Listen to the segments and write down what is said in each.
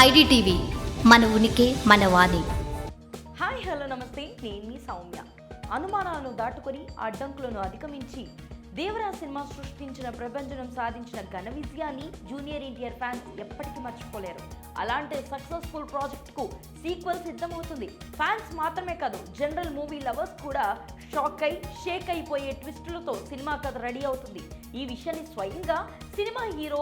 IDTV మన ఉనికి మన వాణి. హాయ్ హలో నమస్తే. నేను మీ సౌమ్య. అనుమానాలను దాటుకొని అడ్డంకులను అధిగమించి దేవరా సినిమా సృష్టించిన ప్రపంచనం సాధించిన ఘన విజయాన్ని జూనియర్ ఎన్టీఆర్ ఫ్యాన్స్ ఎప్పటికీ మర్చిపోలేరు. అలాంటి సక్సెస్ఫుల్ ప్రాజెక్ట్కు సీక్వెల్ సిద్ధమవుతుంది. ఫ్యాన్స్ మాత్రమే కాదు జనరల్ మూవీ లవర్స్ కూడా షాక్ అయి షేక్ అయిపోయే ట్విస్టులతో సినిమా కథ రెడీ అవుతుంది. ఈ విషయాన్ని స్వయంగా సినిమా హీరో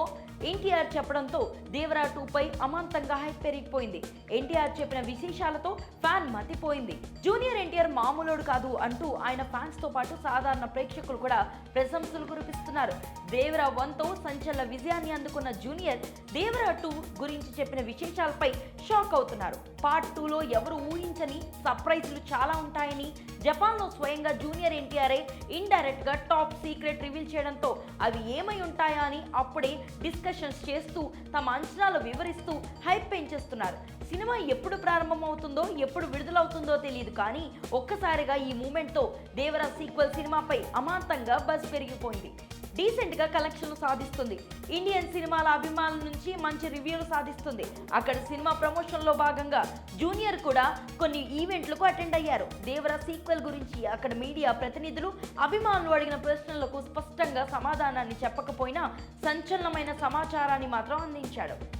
ఎన్టీఆర్ చెప్పడంతో దేవరా టూ పై అమాంతంగా హైప్ పెరిగిపోయింది. ఎన్టీఆర్ చెప్పిన విశేషాలతో ఫ్యాన్ మతిపోయింది. జూనియర్ ఎన్టీఆర్ మామూలుడు కాదు అంటూ ఆయన ఫ్యాన్స్తో పాటు సాధారణ ప్రేక్షకులు కూడా ప్రశంసలు కురిపిస్తున్నారు. దేవరా వన్తో సంచలన విజయాన్ని అందుకున్న జూనియర్ దేవరా టూ గురించి చెప్పిన విశేషాలపై షాక్ అవుతున్నారు. పార్ట్ టూలో ఎవరు ఊహించని సర్ప్రైజ్లు చాలా ఉంటాయని జపాన్లో స్వయంగా జూనియర్ ఎన్టీఆర్ఏ ఇండైరెక్ట్గా టాప్ సీక్రెట్ రివీల్ చేయడంతో అవి ఏమై ఉంటాయా అని అప్పుడే డిస్కషన్స్ చేస్తూ తమ అంచనాలు వివరిస్తూ హైప్ పెంచేస్తున్నారు. సినిమా ఎప్పుడు ప్రారంభమవుతుందో ఎప్పుడు విడుదలవుతుందో తెలియదు కానీ ఒక్కసారిగా ఈ మూమెంట్తో దేవరా సీక్వెల్ సినిమాపై అమాంతంగా బస్ పెరిగిపోయింది. డీసెంట్గా కలెక్షన్లు సాధిస్తుంది. ఇండియన్ సినిమాల అభిమానుల నుంచి మంచి రివ్యూలు సాధిస్తుంది. అక్కడ సినిమా ప్రమోషన్లో భాగంగా జూనియర్ కూడా కొన్ని ఈవెంట్లకు అటెండ్ అయ్యారు. దేవర సీక్వెల్ గురించి అక్కడ మీడియా ప్రతినిధులు అభిమానులు అడిగిన ప్రశ్నలకు స్పష్టంగా సమాధానాన్ని చెప్పకపోయినా సంచలనమైన సమాచారాన్ని మాత్రం అందించాడు.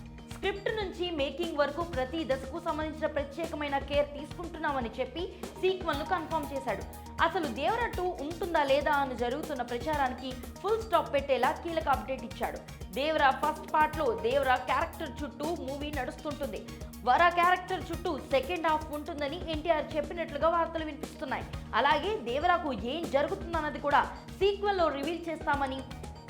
స్క్రిప్ట్ నుంచి మేకింగ్ వరకు ప్రతి దశకు సంబంధించిన ప్రత్యేకమైన కేర్ తీసుకుంటున్నామని చెప్పి సీక్వెల్ను కన్ఫర్మ్ చేశాడు. అసలు దేవరట్టు టూ ఉంటుందా లేదా అని జరుగుతున్న ప్రచారానికి ఫుల్ స్టాప్ పెట్టేలా కీలక అప్డేట్ ఇచ్చాడు. దేవరా ఫస్ట్ పార్ట్లో దేవరా క్యారెక్టర్ చుట్టూ మూవీ నడుస్తుంటుంది. వర క్యారెక్టర్ చుట్టూ సెకండ్ హాఫ్ ఉంటుందని ఎన్టీఆర్ చెప్పినట్లుగా వార్తలు వినిపిస్తున్నాయి. అలాగే దేవరాకు ఏం జరుగుతుందన్నది కూడా సీక్వెల్లో రివీల్ చేస్తామని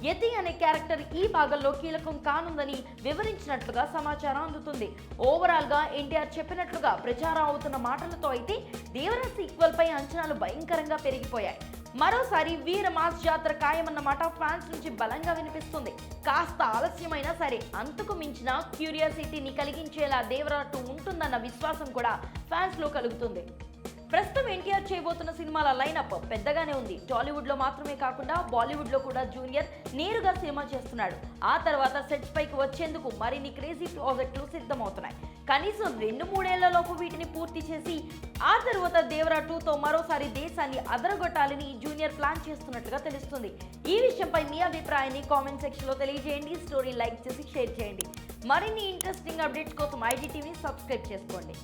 యతి అనే క్యారెక్టర్ ఈ భాగంలో కీలకం కానుందని వివరించినట్లుగా సమాచారం అందుతుంది. ఓవరాల్గా ఎన్టీఆర్ చెప్పినట్లుగా ప్రచారం అవుతున్న మాటలతో అయితే దేవర సీక్వెల్ పై అంచనాలు భయంకరంగా పెరిగిపోయాయి. మరోసారి వీర మాస్ జాతర ఖాయమన్నమాట ఫ్యాన్స్ నుంచి బలంగా వినిపిస్తుంది. కాస్త ఆలస్యమైనా సరే అంతకు మించిన క్యూరియాసిటీని కలిగించేలా దేవరాటు ఉంటుందన్న విశ్వాసం కూడా ఫ్యాన్స్లో కలుగుతుంది. ప్రస్తుతం ఎన్టీఆర్ చేయబోతున్న సినిమాల లైనప్ పెద్దగానే ఉంది. టాలీవుడ్లో మాత్రమే కాకుండా బాలీవుడ్లో కూడా జూనియర్ నేరుగా సినిమా చేస్తున్నాడు. ఆ తర్వాత సెట్స్ పైకి వచ్చేందుకు మరిన్ని క్రేజీ ప్రాజెక్టులు సిద్ధమవుతున్నాయి. కనీసం రెండు మూడేళ్ళలోపు వీటిని పూర్తి చేసి ఆ తర్వాత దేవరా టూతో మరోసారి దేశాన్ని అదరగొట్టాలని జూనియర్ ప్లాన్ చేస్తున్నట్లుగా తెలుస్తుంది. ఈ విషయంపై మీ అభిప్రాయాన్ని కామెంట్ సెక్షన్లో తెలియజేయండి. స్టోరీ లైక్ చేసి షేర్ చేయండి. మరిన్ని ఇంట్రెస్టింగ్ అప్డేట్స్ కోసం ఐజీ టీవీని సబ్స్క్రైబ్ చేసుకోండి.